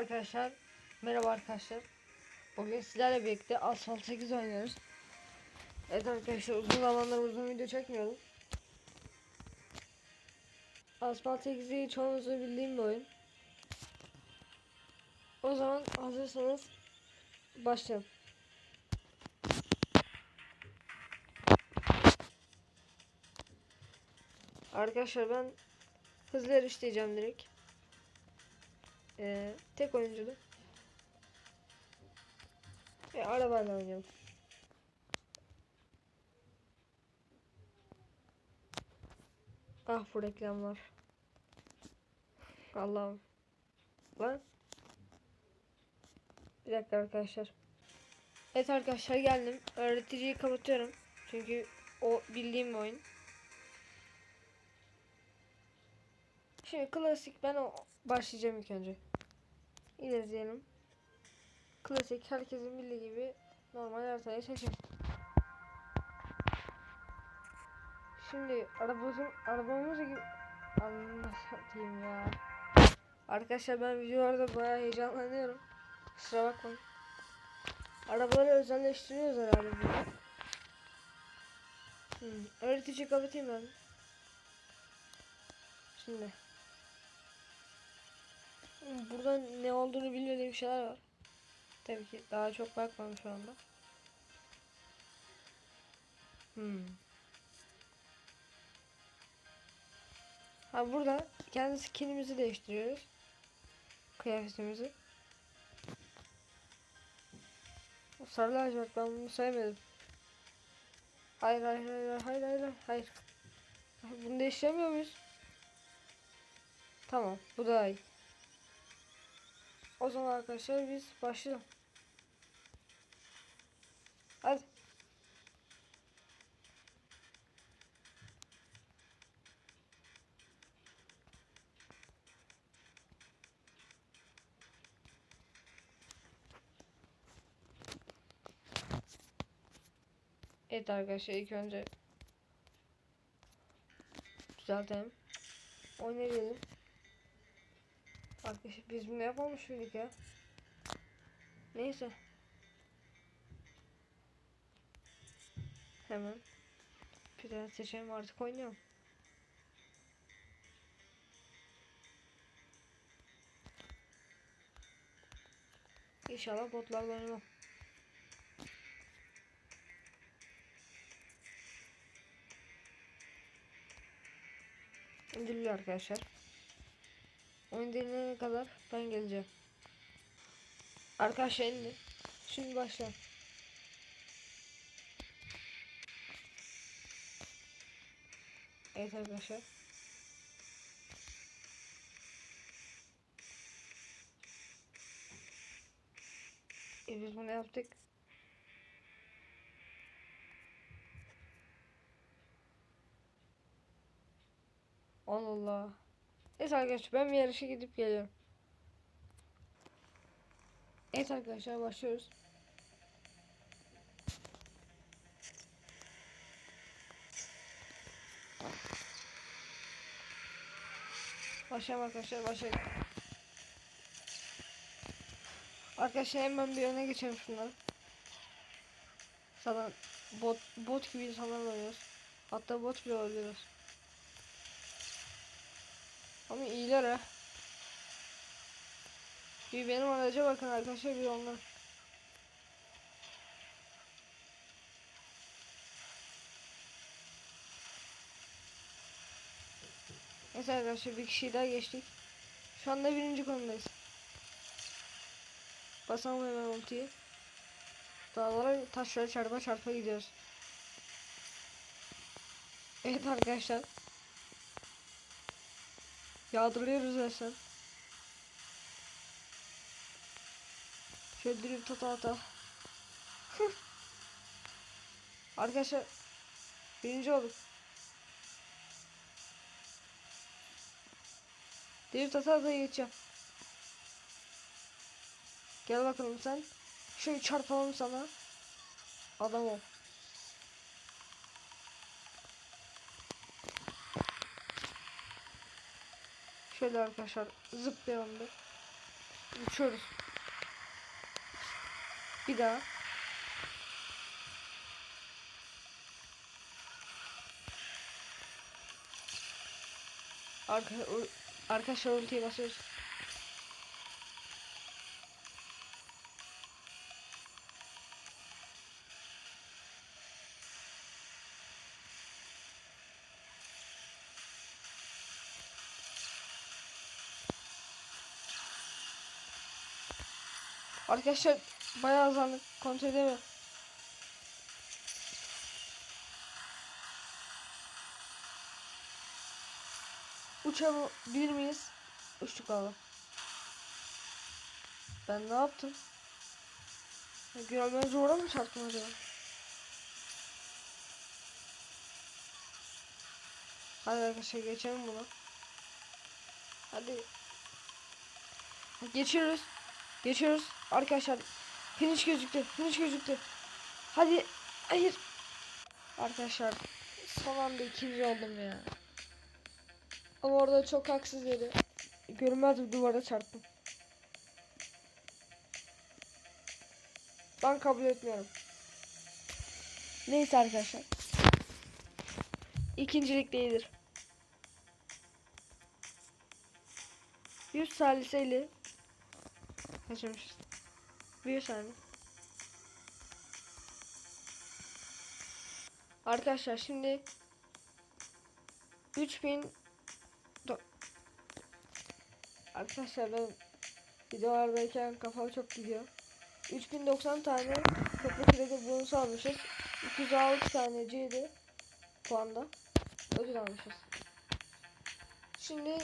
arkadaşlar. Merhaba arkadaşlar. Bugün sizlerle birlikte Asphalt 8 oynuyoruz. Evet arkadaşlar uzun zamandır uzun video çekmiyorum. Asphalt 8'i çoğunuzun bildiğim bir oyun. O zaman hazırsanız başlayalım. Arkadaşlar ben hızlı erişleyeceğim direkt. Ee, tek oyunculu. E, arabayla oynayalım. Ah bu reklamlar. Allah'ım. Lan. Bir dakika arkadaşlar. Evet arkadaşlar geldim. Öğreticiyi kapatıyorum. Çünkü o bildiğim bir oyun. Şimdi klasik ben o başlayacağım ilk önce. İleri diyelim. Klasik herkesin bildiği gibi normal haritayı seçin. Şimdi arabamızın arabamızı gibi anlatayım ya. Arkadaşlar ben videolarda bayağı heyecanlanıyorum. Kusura bakmayın. Arabaları özelleştiriyoruz herhalde burada. Hmm. Öğretici kapatayım ben. Şimdi. Burada ne olduğunu bilmediğim şeyler var. Tabii ki daha çok bakmam şu anda. Hmm. Ha burada kendi skinimizi değiştiriyoruz. Kıyafetimizi. Sarı lacivert ben bunu sevmedim. Hayır hayır hayır hayır hayır hayır. Bunu değiştiremiyor muyuz? Tamam bu daha iyi. O zaman arkadaşlar biz başlayalım. Hadi. Evet arkadaşlar ilk önce düzeltelim. Oynayalım. Arkadaşlar biz bunu yapmamış mıydık ya? Neyse. Hemen. Bir tane seçelim artık oynayalım. İnşallah botlarla oynamam. İndiriliyor arkadaşlar. Oyun dinlenene kadar ben geleceğim. Arkadaşlar indi. Şimdi başla. Evet arkadaşlar. E biz bunu yaptık. Allah Allah. Evet arkadaşlar ben bir yarışa gidip geliyorum. Evet arkadaşlar başlıyoruz. Başlayalım arkadaşlar başlayalım. Arkadaşlar hemen bir öne geçelim şunları. Zaten bot, bot gibi insanlarla oynuyoruz. Hatta bot bile oluyoruz. Ama iyiler ha. Bir benim araca bakın arkadaşlar bir onlar. Neyse arkadaşlar bir kişiyi daha geçtik. Şu anda birinci konumdayız. Basalım hemen ultiyi. Dağlara taşlara çarpa çarpa gidiyoruz. Evet arkadaşlar. Yağdırıyoruz resmen. Şöyle drift ata ata. Arkadaşlar birinci olduk. Drift ata ata geçeceğim. Gel bakalım sen. Şöyle çarpalım sana. Adam ol. Şöyle arkadaşlar zıplayalım bir. Uçuyoruz. Bir daha. Arka, arkadaşlar ultiyi basıyoruz. Arkadaşlar bayağı hızlandık. Kontrol edemiyorum. Uçabilir miyiz? Uçtuk abi. Ben ne yaptım? Ya, Görmez zora mı çarptım acaba? Hadi arkadaşlar geçelim bunu. Hadi. Geçiyoruz. Geçiyoruz. Arkadaşlar finish gözüktü. Finish gözüktü. Hadi. Hayır. Arkadaşlar son anda ikinci oldum ya. Ama orada çok haksız yeri. Görünmez bir duvara çarptım. Ben kabul etmiyorum. Neyse arkadaşlar. İkincilik değildir. 100 saliseyle kaçırmışız. Bir saniye. Arkadaşlar şimdi 3000 Do- Arkadaşlar ben videolardayken kafa çok gidiyor. 3090 tane köprü kredi bonusu almışız. 206 tane CD puanda ödül almışız. Şimdi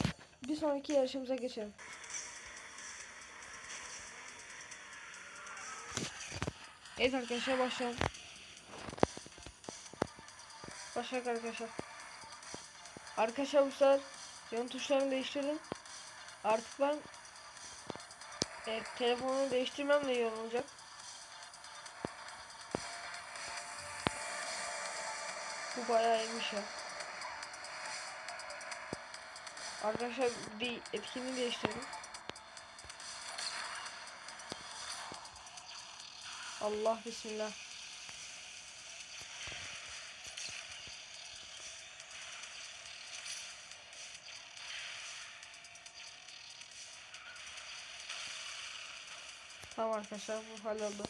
bir sonraki yarışımıza geçelim. Evet arkadaşlar başlayalım. Başlayalım arkadaşlar. Arkadaşlar bu sefer yön tuşlarını değiştirdim. Artık ben e, telefonu değiştirmem de iyi olacak. Bu bayağı iyiymiş ya. Arkadaşlar bir etkinliği değiştirdim. Allah bismillah. Tamam arkadaşlar bu halloldu.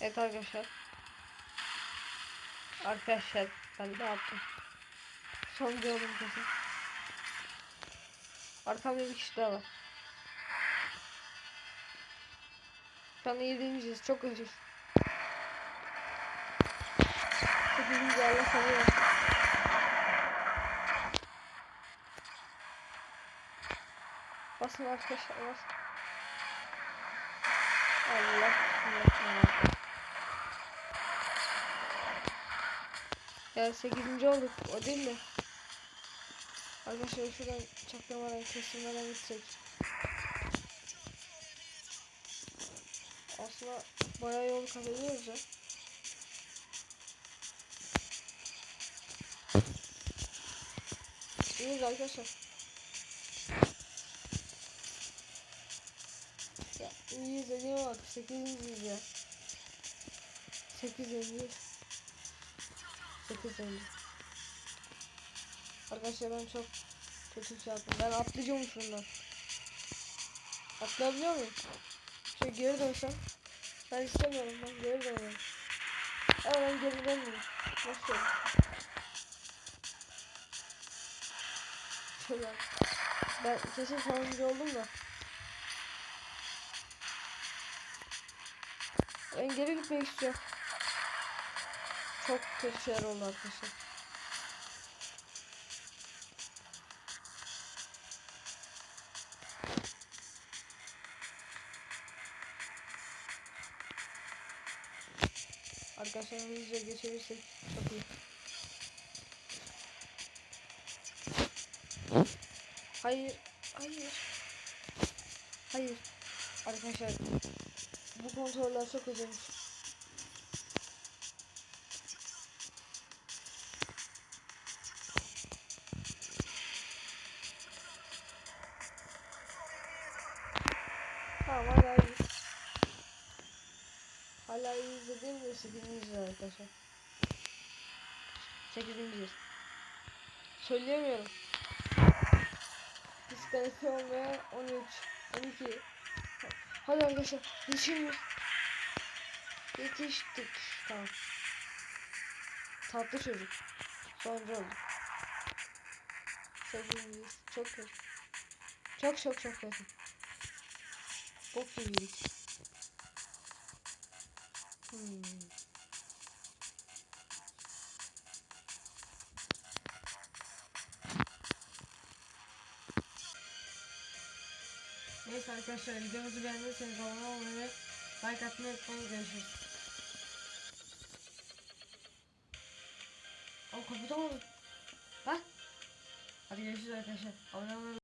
Evet arkadaşlar. Arkadaşlar ben de yaptım. Son oğlum kesin. Arkamda bir kişi daha var. Anda yediğimiz çok ucuz. Sekizinci Allah sanıyor. Basın arkadaşlar basın. Allah bismillah. Ya 8. olduk o değil mi? Arkadaşlar şuradan çaklamadan kesimlerden gitsek. Aslında bayağı yol kat ediyoruz ya. İyiyiz arkadaşlar. Ya iyiyiz dediğime bak 8. ya. 8. 8 elli. Arkadaşlar ben çok kötü şey. Ben atlayacağım şundan. Atlayabiliyor muyum? Şöyle geri dönsem. Ben istemiyorum ben geri dönüyorum. Ama ben geri dönmüyorum. Nasıl? Şöyle. Ben kesin sonuncu oldum da. Ben geri gitmek istiyorum. Çok şeyler oldu arkadaşlar. Arkadaşlar hızlıca geçebilirsek çok iyi. Hayır, hayır. Hayır. Arkadaşlar bu kontroller çok özelmiş. Tamam hala iyi. Hala iyi izlediğim de 8. lira arkadaşlar. 8. yıl. Söyleyemiyorum. Diskalifiye olmaya 13, 12. Hadi arkadaşlar yetişemiyoruz. Yetiştik. Tamam. Tatlı çocuk. Sonuncu olduk. 8. Çok kötü. Çok çok çok kötü. Bok gibiydik. Hmm. Neyse arkadaşlar videomuzu beğendiyseniz abone olmayı ve like atmayı unutmayın. Görüşürüz. O kapatamadım. Lan. Hadi görüşürüz arkadaşlar. Abone olmayı